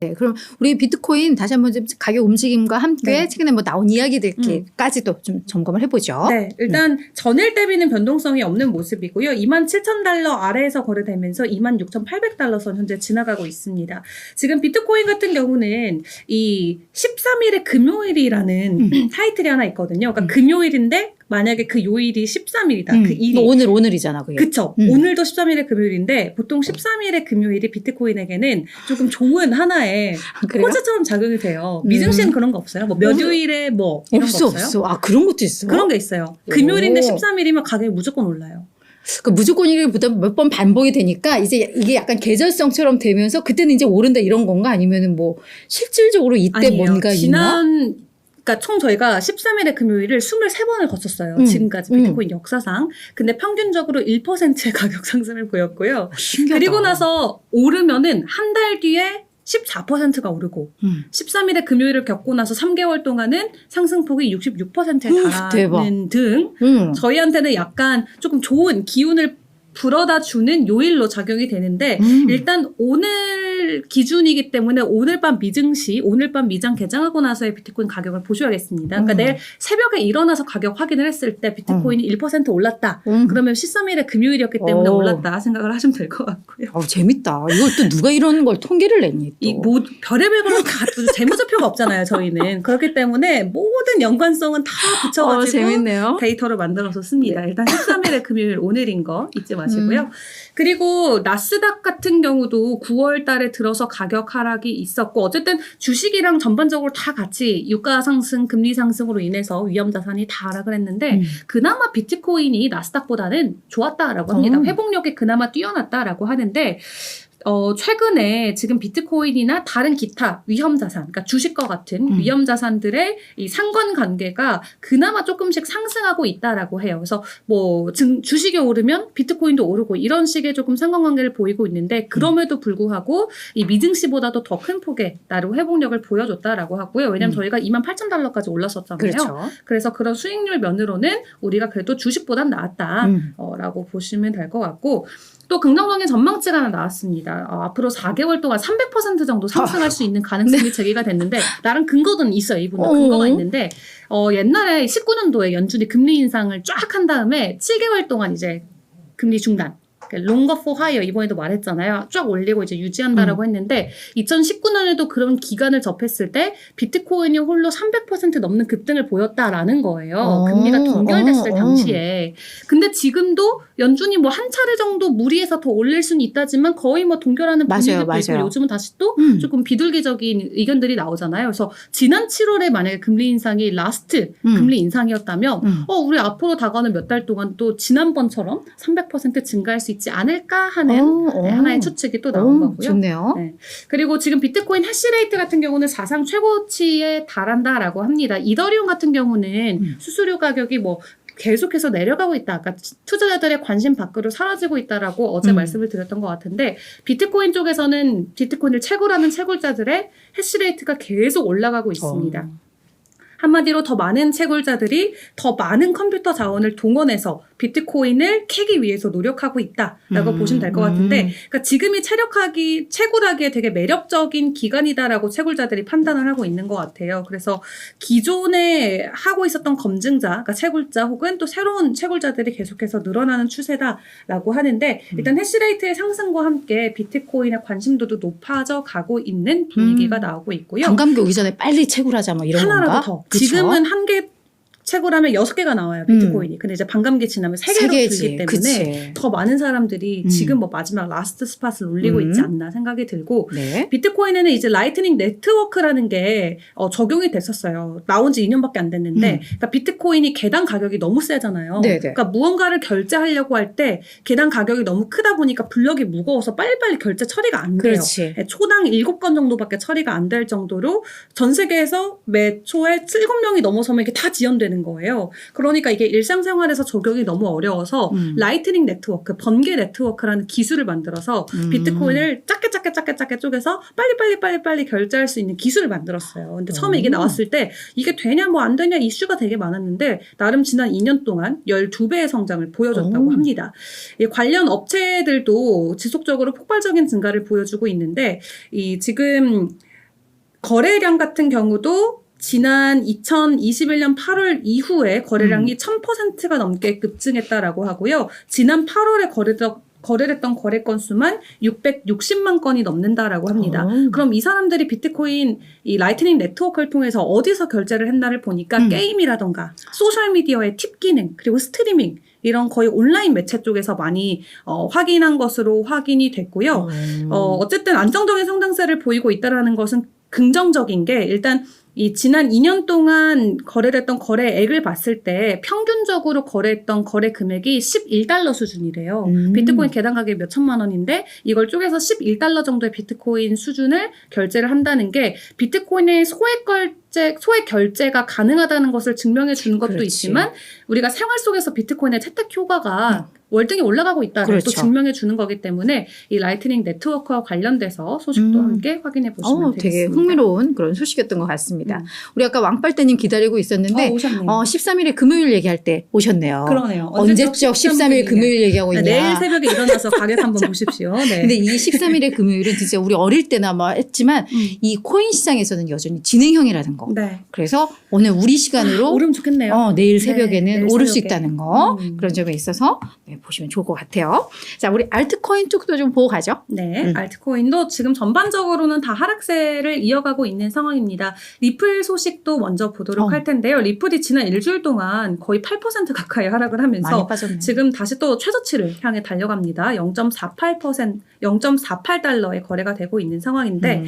네, 그럼 우리 비트코인 다시 한번 좀 가격 움직임과 함께 네. 최근에 뭐 나온 이야기들까지도 좀 점검을 해보죠. 네, 일단 전일 대비는 변동성이 없는 모습이고요. 27,000달러 아래에서 거래되면서 26,800달러 선 현재 지나가고 있습니다. 지금 비트코인 같은 경우는 이 13일의 금요일이라는 음. 타이틀이 하나 있거든요. 그러니까 음. 금요일인데 만약에 그 요일이 13일이다. 음, 그 일이. 뭐 오늘 오늘이잖아, 그게. 그쵸. 음. 오늘도 13일의 금요일인데 보통 13일의 금요일이 비트코인에게는 조금 좋은 하나의 아? 호재처럼 작용이 돼요. 음. 미증 씨는 그런 거 없어요? 뭐몇 없- 요일에 뭐 이런 없어, 거 없어요? 없어. 아, 그런 것도 있어. 그런 게 있어요. 금요일인데 오. 13일이면 가격이 무조건 올라요. 그 무조건이기보다 몇 번 반복이 되니까 이제 이게 약간 계절성처럼 되면서 그때는 이제 오른다 이런 건가 아니면은 뭐 실질적으로 이때 아니에요. 뭔가 있나? 그러니까 총 저희가 13일의 금요일을 23번을 거쳤어요. 음. 지금까지 음. 비트코인 역사상. 근데 평균적으로 1%의 가격 상승을 보였고요. 신기하다. 그리고 나서 오르면은 한 달 뒤에 14%가 오르고 음. 13일의 금요일을 겪고 나서 3개월 동안은 상승폭이 66%에 우, 달하는 대박. 등 음. 저희한테는 약간 조금 좋은 기운을 불어다 주는 요일로 작용이 되는데 음. 일단 오늘 기준이기 때문에 오늘 밤 미증시, 오늘 밤 미장 개장하고 나서의 비트코인 가격을 보셔야겠습니다. 그러니까 음. 내일 새벽에 일어나서 가격 확인을 했을 때 비트코인이 1% 올랐다. 음. 그러면 13일에 금요일이었기 때문에 오. 올랐다 생각을 하시면 될 것 같고요. 어, 재밌다. 이걸 또 누가 이런 걸 통계를 냈니? 또. 이 모, 별의별 걸로 다 재무제표가 없잖아요, 저희는. 그렇기 때문에 모든 연관성은 다 어, 붙여가지고 재밌네요. 데이터를 만들어서 씁니다. 일단 13일의 금요일 오늘인 거 잊지 마시고요. 음. 그리고 나스닥 같은 경우도 9월 달에 들어서 가격 하락이 있었고 어쨌든 주식이랑 전반적으로 다 같이 유가 상승, 금리 상승으로 인해서 위험 자산이 다 하락을 했는데 음. 그나마 비트코인이 나스닥보다는 좋았다라고 합니다. 어. 회복력이 그나마 뛰어났다라고 하는데 어, 최근에 지금 비트코인이나 다른 기타 위험 자산, 그러니까 주식과 같은 음. 위험 자산들의 이 상관 관계가 그나마 조금씩 상승하고 있다라고 해요. 그래서 뭐 증- 주식이 오르면 비트코인도 오르고 이런 식의 조금 상관 관계를 보이고 있는데 그럼에도 불구하고 이 미증시보다도 더 큰 폭의 나름 회복력을 보여줬다라고 하고요. 왜냐하면 음. 저희가 2만 8천 달러까지 올랐었잖아요. 그렇죠. 그래서 그런 수익률 면으로는 우리가 그래도 주식보단 나았다. 음. 어, 라고 보시면 될 것 같고 또 긍정적인 전망치가 하나 나왔습니다. 어, 앞으로 4개월 동안 300% 정도 상승할 수 있는 가능성이 제기가 됐는데 나름 근거는 있어요. 이분은 어. 근거가 있는데 어, 옛날에 19년도에 연준이 금리 인상을 쫙 한 다음에 7개월 동안 이제 금리 중단. 롱거 포 하이어 이번에도 말했잖아요. 쫙 올리고 이제 유지한다라고 했는데 2019년에도 그런 기간을 접했을 때 비트코인이 홀로 300% 넘는 급등을 보였다라는 거예요. 어, 금리가 동결됐을 어, 어. 당시에. 근데 지금도 연준이 뭐 한 차례 정도 무리해서 더 올릴 수는 있다지만 거의 뭐 동결하는 분위기도 있고. 요즘은 다시 또 음. 조금 비둘기적인 의견들이 나오잖아요. 그래서 지난 7월에 만약에 금리 인상이 라스트 음. 금리 인상이었다면 음. 어 우리 앞으로 다가오는 몇 달 동안 또 지난번처럼 300% 증가할 수 있지 않을까 하는 어, 어. 네, 하나의 추측이 또 나온 어, 거고요. 좋네요. 네. 그리고 지금 비트코인 해시레이트 같은 경우는 사상 최고치에 달한다라고 합니다. 이더리움 같은 경우는 음. 수수료 가격이 뭐 계속해서 내려가고 있다. 아까 투자자들의 관심 밖으로 사라지고 있다라고 어제 음. 말씀을 드렸던 것 같은데 비트코인 쪽에서는 비트코인을 채굴하는 채굴자들의 해시레이트가 계속 올라가고 있습니다. 어. 한마디로 더 많은 채굴자들이 더 많은 컴퓨터 자원을 동원해서 비트코인을 캐기 위해서 노력하고 있다라고 음, 보시면 될것 음. 같은데 그러니까 지금이 체력하기 채굴하기에 되게 매력적인 기간이다라고 채굴자들이 판단을 하고 있는 것 같아요. 그래서 기존에 하고 있었던 검증자, 그러니까 채굴자 혹은 또 새로운 채굴자들이 계속해서 늘어나는 추세다라고 하는데 음. 일단 해시레이트의 상승과 함께 비트코인의 관심도도 높아져 가고 있는 분위기가 음. 나오고 있고요. 반감기 오기 전에 빨리 채굴하자 뭐 이런 하나라도 건가? 더. 지금은 한 개 채굴하면 여섯 개가 나와요 비트코인이. 근데 이제 반감기 지나면 세세 개로. 들기 때문에 그치. 더 많은 사람들이 음. 지금 뭐 마지막 라스트 스팟을 올리고 음. 있지 않나 생각이 들고 네. 비트코인에는 이제 라이트닝 네트워크라는 게 어, 적용이 됐었어요. 나온 지 2년밖에 안 됐는데, 음. 그러니까 비트코인이 계단 가격이 너무 세잖아요. 네네. 그러니까 무언가를 결제하려고 할때 계단 가격이 너무 크다 보니까 블럭이 무거워서 빨리빨리 결제 처리가 안 돼요. 그렇지. 네, 초당 7건 정도밖에 처리가 안 될 정도로 전 세계에서 매 초에 7명이 넘어서면 이게 다 지연되는 거예요. 그러니까 이게 일상생활에서 적용이 너무 어려워서 음. 라이트닝 네트워크, 번개 네트워크라는 기술을 만들어서 음. 비트코인을 작게 작게 작게 작게 쪼개서 빨리 빨리 빨리 빨리 결제할 수 있는 기술을 만들었어요. 근데 처음에 이게 오. 나왔을 때 이게 되냐 뭐 안 되냐 이슈가 되게 많았는데 나름 지난 2년 동안 12배의 성장을 보여줬다고 오. 합니다. 이 관련 업체들도 지속적으로 폭발적인 증가를 보여주고 있는데 이 지금 거래량 같은 경우도 지난 2021년 8월 이후에 거래량이 1000%가 넘게 급증했다라고 하고요. 지난 8월에 거래던 거래했던 거래 건수만 660만 건이 넘는다라고 합니다. 어. 그럼 이 사람들이 비트코인 이 라이트닝 네트워크를 통해서 어디서 결제를 했나를 보니까 음. 게임이라던가 소셜 미디어의 팁 기능 그리고 스트리밍 이런 거의 온라인 매체 쪽에서 많이 어, 확인한 것으로 확인이 됐고요. 어, 어쨌든 안정적인 성장세를 보이고 있다라는 것은 긍정적인 게 일단 이 지난 2년 동안 거래됐던 거래액을 봤을 때 평균적으로 거래했던 거래 금액이 11달러 수준이래요. 음. 비트코인 개당 가격이 몇 천만 원인데 이걸 쪼개서 11달러 정도의 비트코인 수준을 결제를 한다는 게 비트코인의 소액 결제 소액 결제가 가능하다는 것을 증명해 주는 것도 그렇지. 있지만 우리가 생활 속에서 비트코인의 채택 효과가 월등히 올라가고 있다는 또 그렇죠. 증명해 주는 거기 때문에 이 라이트닝 네트워크와 관련돼서 소식도 음. 함께 확인해 보시면 어, 되겠습니다. 되게 흥미로운 그런 소식이었던 것 같습니다. 음. 우리 아까 왕빨대님 기다리고 있었는데 어. 어, 13일에 금요일 얘기할 때 오셨네요. 그러네요. 언제적 13일 금요일 얘기하고 있냐. 네, 내일 새벽에 일어나서 가격 한번 보십시오. 네. 근데 이 13일의 금요일은 진짜 우리 어릴 때나 뭐 했지만 음. 이 코인 시장에서는 여전히 진행형이라는 거. 네. 그래서 오늘 우리 시간으로 오르면 좋겠네요. 어, 내일 네, 새벽에는 내일 오를 수 새벽에. 있다는 거 음. 그런 점에 있어서 네, 보시면 좋을 것 같아요. 자, 우리 알트코인 쪽도 좀 보고 가죠. 네, 음. 알트코인도 지금 전반적으로는 다 하락세를 이어가고 있는 상황입니다. 리플 소식도 먼저 보도록 어. 할 텐데요. 리플이 지난 일주일 동안 거의 8% 가까이 하락을 하면서. 지금 다시 또 최저치를 향해 달려갑니다. 0.48% 0.48달러의 거래가 되고 있는 상황인데 음.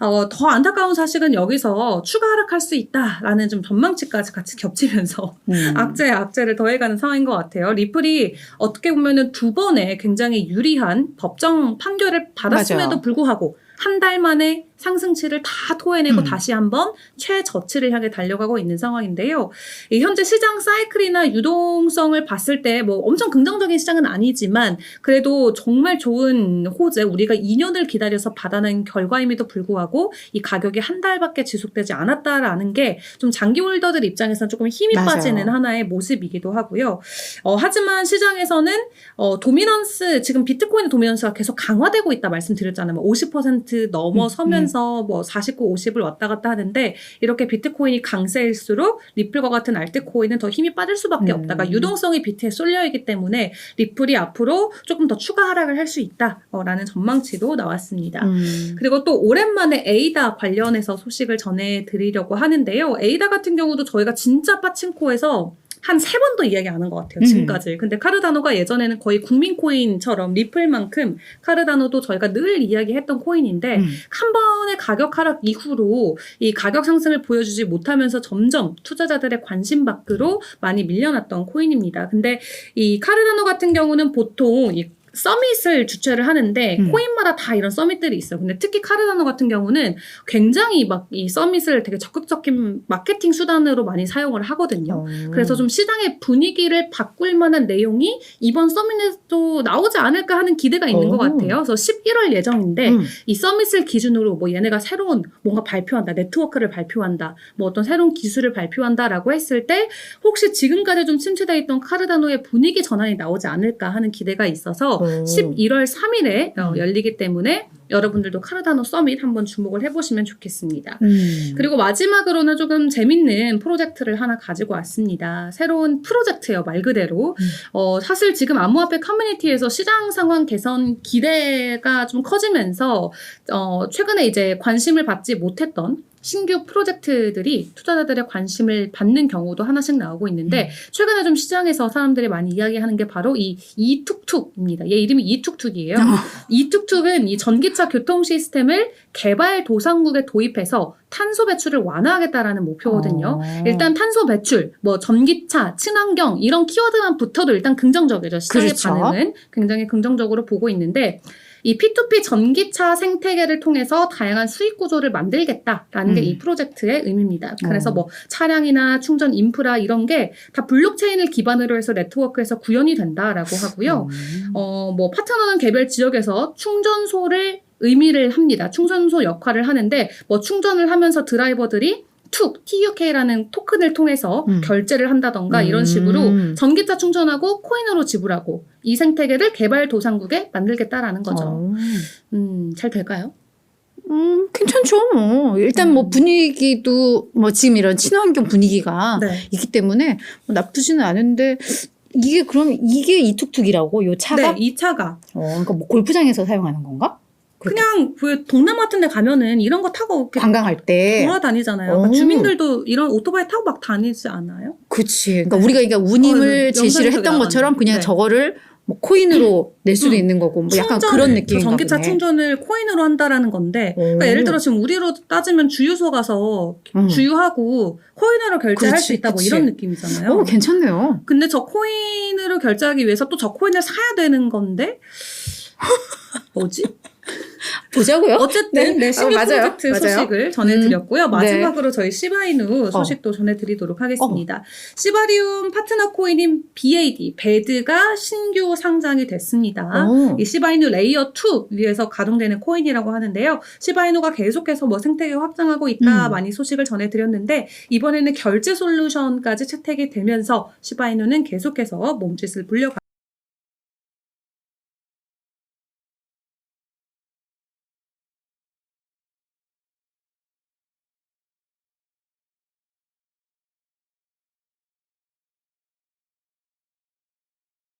어, 더 안타까운 사실은 여기서 추가 하락할 수 있다라는 좀 전망치까지 같이 겹치면서 음. 악재에 악재를 더해가는 상황인 것 같아요. 리플이 어 떻게 보면은 두 번의 굉장히 유리한 법정 판결을 받았음에도 맞아요. 불구하고 한 달 만에 상승치를 다 토해내고 음. 다시 한번 최저치를 향해 달려가고 있는 상황인데요. 이 현재 시장 사이클이나 유동성을 봤을 때 뭐 엄청 긍정적인 시장은 아니지만 그래도 정말 좋은 호재 우리가 2년을 기다려서 받아낸 결과임에도 불구하고 이 가격이 한 달밖에 지속되지 않았다라는 게 좀 장기 홀더들 입장에서는 조금 힘이 맞아요. 빠지는 하나의 모습이기도 하고요. 어, 하지만 시장에서는 어, 도미넌스 지금 비트코인의 도미넌스가 계속 강화되고 있다 말씀드렸잖아요. 뭐 50% 넘어서면 서 뭐 49, 50을 왔다 갔다 하는데 이렇게 비트코인이 강세일수록 리플과 같은 알트코인은 더 힘이 빠질 수밖에 음. 없다가 유동성이 비트에 쏠려 있기 때문에 리플이 앞으로 조금 더 추가 하락을 할 수 있다라는 전망치도 나왔습니다. 음. 그리고 또 오랜만에 에이다 관련해서 소식을 전해드리려고 하는데요. 에이다 같은 경우도 저희가 진짜 빠친코에서 한 세 번도 이야기 안 한 것 같아요, 음. 지금까지. 근데 카르다노가 예전에는 거의 국민 코인처럼 리플만큼 카르다노도 저희가 늘 이야기했던 코인인데, 음. 한 번의 가격 하락 이후로 이 가격 상승을 보여주지 못하면서 점점 투자자들의 관심 밖으로 많이 밀려났던 코인입니다. 근데 이 카르다노 같은 경우는 보통 이 서밋을 주최를 하는데 음. 코인마다 다 이런 서밋들이 있어요. 근데 특히 카르다노 같은 경우는 굉장히 막 이 서밋을 되게 적극적인 마케팅 수단으로 많이 사용을 하거든요. 어. 그래서 좀 시장의 분위기를 바꿀 만한 내용이 이번 서밋에도 나오지 않을까 하는 기대가 있는 오. 것 같아요. 그래서 11월 예정인데 음. 이 서밋을 기준으로 뭐 얘네가 새로운 뭔가 발표한다, 네트워크를 발표한다, 뭐 어떤 새로운 기술을 발표한다라고 했을 때 혹시 지금까지 좀 침체돼 있던 카르다노의 분위기 전환이 나오지 않을까 하는 기대가 있어서 오. 11월 3일에 어, 음. 열리기 때문에 여러분들도 카르다노 서밋 한번 주목을 해보시면 좋겠습니다. 음. 그리고 마지막으로는 조금 재밌는 프로젝트를 하나 가지고 왔습니다. 새로운 프로젝트예요, 말 그대로. 음. 어, 사실 지금 암호화폐 커뮤니티에서 시장 상황 개선 기대가 좀 커지면서 어, 최근에 이제 관심을 받지 못했던 신규 프로젝트들이 투자자들의 관심을 받는 경우도 하나씩 나오고 있는데 최근에 좀 시장에서 사람들이 많이 이야기하는 게 바로 이 이툭툭입니다. 얘 이름이 이툭툭이에요. 어. 이툭툭은 이 전기차 교통 시스템을 개발 도상국에 도입해서 탄소 배출을 완화하겠다라는 목표거든요. 어. 일단 탄소 배출, 뭐 전기차, 친환경 이런 키워드만 붙어도 일단 긍정적이죠. 시장의 그렇죠. 반응은 굉장히 긍정적으로 보고 있는데 이 P2P 전기차 생태계를 통해서 다양한 수익 구조를 만들겠다라는 게 음. 이 프로젝트의 의미입니다. 그래서 어. 뭐 차량이나 충전 인프라 이런 게 다 블록체인을 기반으로 해서 네트워크에서 구현이 된다라고 하고요. 음. 어, 뭐 파트너는 개별 지역에서 충전소를 의미를 합니다. 충전소 역할을 하는데 뭐 충전을 하면서 드라이버들이 툭 TUK라는 토큰을 통해서 음. 결제를 한다던가 이런 음. 식으로 전기차 충전하고 코인으로 지불하고 이 생태계를 개발 도상국에 만들겠다라는 거죠. 어. 음, 잘 될까요? 음, 괜찮죠. 뭐 일단 뭐 음. 분위기도 뭐 지금 이런 친환경 분위기가 네. 있기 때문에 뭐 나쁘지는 않은데 이게 그럼 이게 이 툭툭이라고 요 차가? 네, 이 차가 어, 그러니까 뭐 골프장에서 사용하는 건가? 그냥 그 동남 같은 데 가면은 이런 거 타고 이렇게 관광할 때. 돌아다니잖아요. 오. 그러니까 주민들도 이런 오토바이 타고 막 다니지 않아요? 그치. 그러니까 우리가 그러니까 운임을 어, 제시를 영상에서 했던 것처럼. 그냥 네. 저거를 뭐 코인으로 낼 수도 음. 있는 거고 뭐 약간 충전을, 그런 그 느낌인가 전기차 보네. 충전을 코인으로 한다라는 건데 그러니까 오. 예를 들어 지금 우리로 따지면 주유소 가서 음. 주유하고 코인으로 결제할 그렇지, 수 있다 뭐 그치. 이런 느낌이잖아요. 어, 괜찮네요. 근데 저 코인으로 결제하기 위해서 또 저 코인을 사야 되는 건데 뭐지? 보자고요. 어쨌든 네. 네, 신규 어, 맞아요. 프로젝트 맞아요. 소식을 전해드렸고요. 음, 마지막으로 저희 시바이누 소식도 전해드리도록 하겠습니다. 시바리움 파트너 코인인 BAD, 베드가 신규 상장이 됐습니다. 어. 이 시바이누 레이어 2 위에서 가동되는 코인이라고 하는데요. 시바이누가 계속해서 뭐 생태계 확장하고 있다 음. 많이 소식을 전해드렸는데 이번에는 결제 솔루션까지 채택이 되면서 시바이누는 계속해서 몸짓을 불려가